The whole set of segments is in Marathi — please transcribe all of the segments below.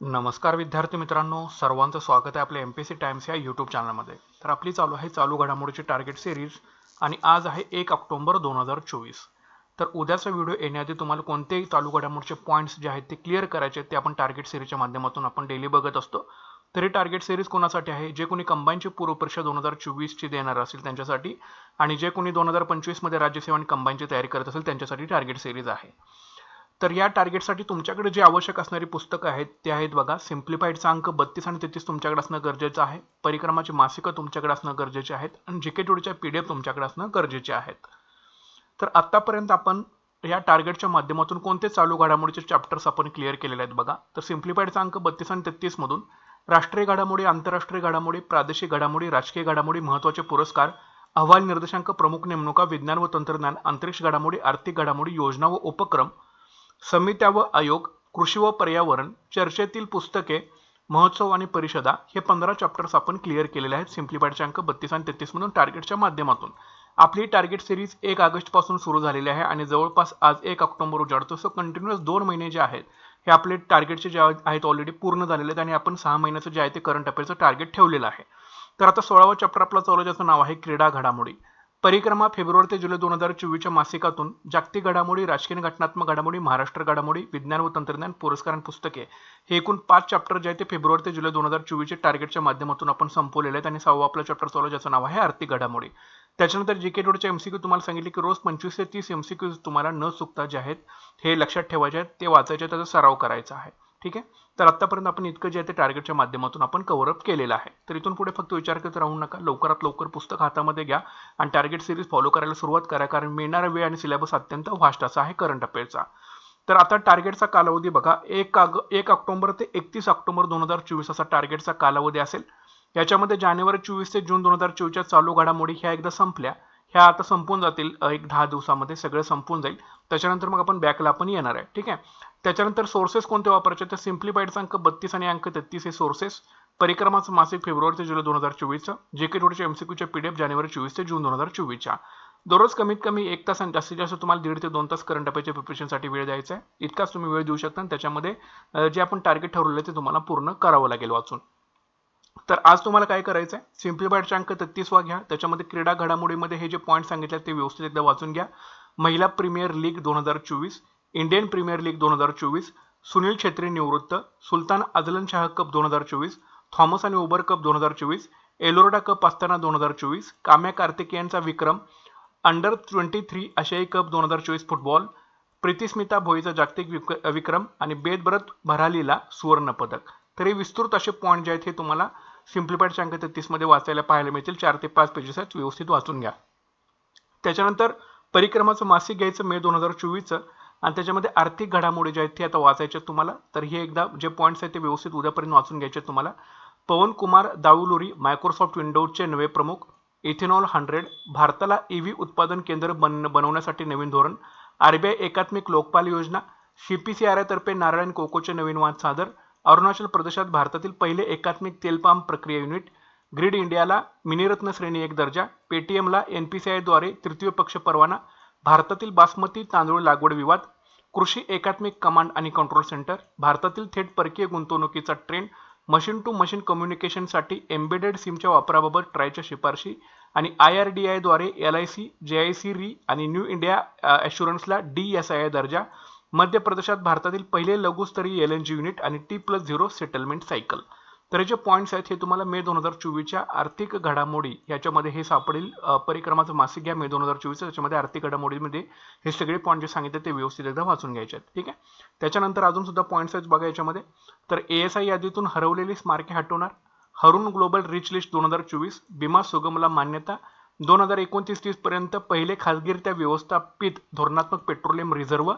नमस्कार विद्यार्थी मित्रांनो सर्वांचं स्वागत आहे आपल्या एम पी सी टाइम्स या यूट्यूब चॅनलमध्ये तर आपली चालू आहे चालू घडामोडीची टार्गेट सिरीज आणि आज आहे एक ऑक्टोंबर दोन हजार चोवीस. तर उद्याचा व्हिडिओ येण्याआधी तुम्हाला कोणतेही चालू घडामोडीचे पॉईंट्स जे आहेत ते क्लिअर करायचे आहेत ते आपण टार्गेट सिरीजच्या माध्यमातून आपण डेली बघत असतो. तर ही टार्गेट सिरीज कोणासाठी आहे? जे कोणी कंबाईनची पूर्वपरीक्षा दोन हजार चोवीसची देणार असेल त्यांच्यासाठी आणि जे कोणी दोन हजार पंचवीसमध्ये राज्यसेवा आणि कंबाईनची तयारी करत असेल त्यांच्यासाठी टार्गेट सिरीज आहे. तर या टार्गेटसाठी तुमच्याकडे जे आवश्यक असणारी पुस्तकं आहेत ते आहेत बघा सिम्प्लिफाईडचा अंक बत्तीस आणि तेहतीस तुमच्याकडे असणं गरजेचं आहे. परिक्रमाची मासिकं तुमच्याकडे असणं गरजेचे आहेत आणि जी के टूडच्या पी डी एफ तुमच्याकडे असणं गरजेचे आहेत. तर आत्तापर्यंत आपण या टार्गेटच्या माध्यमातून कोणते चालू घडामोडीचे चॅप्टर्स आपण क्लिअर केलेले आहेत बघा. तर सिम्प्लिफाईडचा अंक बत्तीस आणि तेहतीसमधून राष्ट्रीय घडामोडी आंतरराष्ट्रीय घडामोडी प्रादेशिक घडामोडी राजकीय घडामोडी महत्त्वाचे पुरस्कार अहवाल निर्देशांक प्रमुख नेमणुका विज्ञान व तंत्रज्ञान अंतरिक्ष घडामोडी आर्थिक घडामोडी योजना व उपक्रम समित्या व आयोग कृषी व पर्यावरण चर्चेतील पुस्तके महोत्सव आणि परिषदा हे पंधरा चॅप्टर्स आपण क्लिअर केलेले आहेत. सिम्प्लिफाईडचे अंक बत्तीस आणि तेहतीस म्हणून टार्गेटच्या माध्यमातून. आपली टार्गेट सिरीज एक ऑगस्टपासून सुरू झालेली आहे आणि जवळपास आज एक ऑक्टोबर उजाडतो. सो कंटिन्युअस दोन महिने जे आहेत हे आपले टार्गेटचे जे आहेत ऑलरेडी पूर्ण झालेले आहेत आणि आपण सहा महिन्याचं जे आहे ते करंट अफेअरचं टार्गेट ठेवलेलं आहे. तर आता सोळावा चॅप्टर आपला चालू ज्याचं नाव आहे क्रीडा घडामोडी. परिक्रमा फेब्रुवारी ते जुलै दोन हजार चोवीसच्या मासिकातून जागतिक घडामोडी राजकीय घटनात्मक घडामोडी महाराष्ट्र घडामोडी विज्ञान व तंत्रज्ञान पुरस्कार आणि पुस्तके हे एकूण पाच चॅप्टर जे आहे ते फेब्रुवारी ते जुलै दोन हजार चोवीसच्या टार्गेटच्या माध्यमातून आपण संपवलेले आहेत आणि सहावा आपला चॅप्टर चालू ज्याचं नाव आहे आर्थिक घडामोडी. त्याच्यानंतर जी के डोडच्या एमसीक्यू तुम्हाला सांगितले की रोज पंचवीस ते तीस एमसीक्यू तुम्हाला न चुकता जे आहेत हे लक्षात ठेवायचे आहेत ते वाचायचे त्याचा सराव करायचा आहे. ठीक आहे? तर आतापर्यंत आपण इतकं जे आहे ते टार्गेटच्या माध्यमातून आपण कव्हरअप केलेलं आहे. तर इथून पुढे फक्त विचार करत राहू नका. लवकरात लवकर पुस्तक हातामध्ये घ्या आणि टार्गेट सिरीज फॉलो करायला सुरुवात करा. कारण मिळणारा वेळ आणि सिलेबस अत्यंत व्हास्ट असा आहे करंट अफेअरचा तर आता टार्गेटचा कालावधी बघा. एक आग एक ऑक्टोबर ते एकतीस ऑक्टोबर दोन हजार चोवीस असा टार्गेटचा कालावधी असेल. याच्यामध्ये जानेवारी चोवीस ते जून दोन हजार चोवीसच्या चालू घडामोडी ह्या एकदा संपल्या. ह्या आता संपून जातील एक दहा दिवसामध्ये सगळं संपून जाईल. त्याच्यानंतर मग आपण बॅकला पण येणार आहे ठीक आहे? त्याच्यानंतर सोर्सेस कोणते वापरायचे? तर सिम्प्लिफाईडचा अंक बत्तीस आणि अंक तेहतीस हे सोर्सेस परिक्रमाचं मासिक फेब्रुवारी ते जुलै दोन हजार चोवीसचं. जे के टोडच्या एमसीक्यूच्या पी डी एफ जानेवारी चोवीस ते जून दोन हजार चोवीसच्या. दररोज कमीत कमी एक तास आणि जास्तीत जास्त तुम्हाला दीड ते दोन तास करंट अफेअरच्या प्रिपरेशनसाठी वेळ द्यायचा आहे. इतकाच तुम्ही वेळ देऊ शकता आणि त्याच्यामध्ये जे आपण टार्गेट ठरवलं आहे ते तुम्हाला पूर्ण करावं लागेल वाचून. तर आज तुम्हाला काय करायचं आहे सिम्प्लिफाईडचे अंक तेहतीसवा घ्या. त्याच्यामध्ये क्रीडा घडामोडीमध्ये हे जे पॉईंट सांगितले ते व्यवस्थित एकदा वाचून घ्या. महिला प्रीमियर लीग दोन हजार चोवीस इंडियन प्रीमियर लीग दोन हजार चोवीस सुनील छेत्री निवृत्त सुलतान अजलन शाह कप दोन हजार चोवीस थॉमस आणि ओबर कप दोन हजार चोवीस एलोरडा कप असताना दोन हजार चोवीस काम्या कार्तिकेयनचा विक्रम अंडर ट्वेंटी थ्री आशियाई कप दोन हजार चोवीस फुटबॉल प्रीतिस्मिता भोईचा जागतिक विक- विक्रम आणि बेदब्रत भरालीला सुवर्णपदक. तर हे विस्तृत असे पॉईंट जे आहेत हे तुम्हाला सिम्प्लिफाईडच्या अंक तेहतीसमध्ये वाचायला पाहायला मिळतील. चार ते पाच पेजेस आहेत व्यवस्थित वाचून घ्या. त्याच्यानंतर परिक्रमाचं मासिक घ्यायचं मे दोन हजार चोवीसचं. आणि त्याच्यामध्ये आर्थिक घडामोडी ज्या आहेत ते आता वाचायचे आहेत तुम्हाला. तर हे एकदा जे पॉईंट्स आहेत ते व्यवस्थित उद्यापर्यंत वाचून घ्यायचे आहेत तुम्हाला. पवन कुमार दाऊलुरी मायक्रोसॉफ्ट विंडोजचे नवे प्रमुख. इथेनॉल हंड्रेड भारताला ईव्ही उत्पादन केंद्र बन बनवण्यासाठी नवीन धोरण. आरबीआय एकात्मिक लोकपाल योजना. सीपीसीआरआय तर्फे नारायण कोकोचे नवीन वाद सादर. अरुणाचल प्रदेशात भारतातील पहिले एकात्मिक तेलपाम प्रक्रिया युनिट ग्रीड इंडियाला मिनिरत्न श्रेणी एक दर्जा पेटीएमला एन पी सी आयद्वारे तृतीय पक्ष परवाना भारतातील बासमती तांदूळ लागवड विवाद कृषी एकात्मिक कमांड आणि कंट्रोल सेंटर भारतातील थेट परकीय गुंतवणुकीचा ट्रेंड मशीन टू मशीन कम्युनिकेशनसाठी एम्बेडेड सिमच्या वापराबाबत ट्रायच्या शिफारशी आणि आय आर डी आयद्वारे L I C J I C Re आणि न्यू इंडिया ॲश्युरन्सला डी एस आय दर्जा मध्य प्रदेशात भारतातील पहिले लघुस्तरीय एल एन जी युनिट आणि T plus zero settlement cycle तर हे जे पॉईंट्स आहेत हे तुम्हाला मे दोन हजार चोवीसच्या आर्थिक घडामोडी याच्यामध्ये हे सापडेल. परिक्रमाचं मासिक घ्या मे दोन हजार चोवीस त्याच्यामध्ये आर्थिक घडामोडीमध्ये हे सगळे पॉईंट जे सांगितले ते व्यवस्थित एकदा वाचून घ्यायचे आहेत. ठीक आहे? त्याच्यानंतर अजून सुद्धा पॉईंट्स आहेत बघा याच्यामध्ये. तर ए एस आय यादीतून हरवलेली स्मारके हटवणार. हरून ग्लोबल रिच लिस्ट दोन हजार चोवीस बिमा सुगमला मान्यता दोन हजार एकोणतीस तीस पर्यंत पहिले खासगीरित्या व्यवस्थापित धोरणात्मक पेट्रोलियम रिझर्व्ह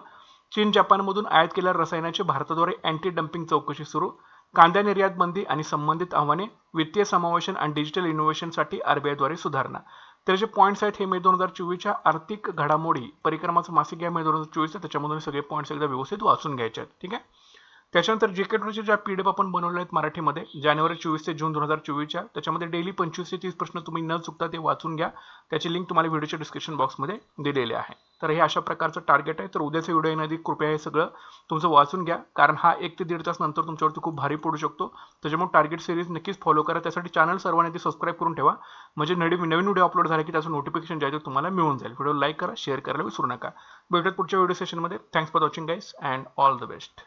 चीन जपानमधून आयात केलेल्या रसायनाची भारताद्वारे अँटी डम्पिंग चौकशी सुरू. कांदा निर्यात बंदी आणि संबंधित आव्हाने वित्तीय समावेशन आणि डिजिटल इनोव्हेशनसाठी आरबीआयद्वारे सुधारणा. तर जे पॉईंट्स आहेत हे मे दोन हजार चोवीसच्या आर्थिक घडामोडी परिक्रमाचं मासिक आहे मे दोन हजार चोवीसचं त्याच्यामधून सगळे पॉईंट्स एकदा व्यवस्थित वाचून घ्यायचे आहेत. ठीक आहे? त्याच्यानंतर जे के ज्या पी डी एफ आपण बनवले आहेत मराठीमध्ये जानेवारी चोवीस ते जून दोन हजार चोवीसच्या त्याच्यामध्ये डेली पंचवीस ते तीस प्रश्न तुम्ही न चुकता ते वाचून घ्या. त्याची लिंक तुम्हाला व्हिडिओच्या डिस्क्रिप्शन बॉक्समध्ये दिलेली आहे. तर हे अशा प्रकारचं टार्गेट आहे. तर उद्याचा व्हिडिओ येण्याआधी कृपया हे सगळं तुमचं वाचून घ्या. कारण हा एक ते दीड तास नंतर तुमच्यावरती खूप भारी पडू शकतो. त्याच्यामुळे टार्गेट सिरीज नक्कीच फॉलो करा. त्यासाठी चॅनल सर्वांनी ते सबस्क्राईब करून ठेवा. म्हणजे नवीन नवीन व्हिडिओ अपलोड झाला की त्याचं नोटिफिकेशन जे आहे ते तुम्हाला मिळून जाईल. व्हिडिओ लाईक करा शेअर करायला विसरू नका. भेटत पुढच्या व्हिडिओ सेशनमध्ये thanks for watching guys and all the best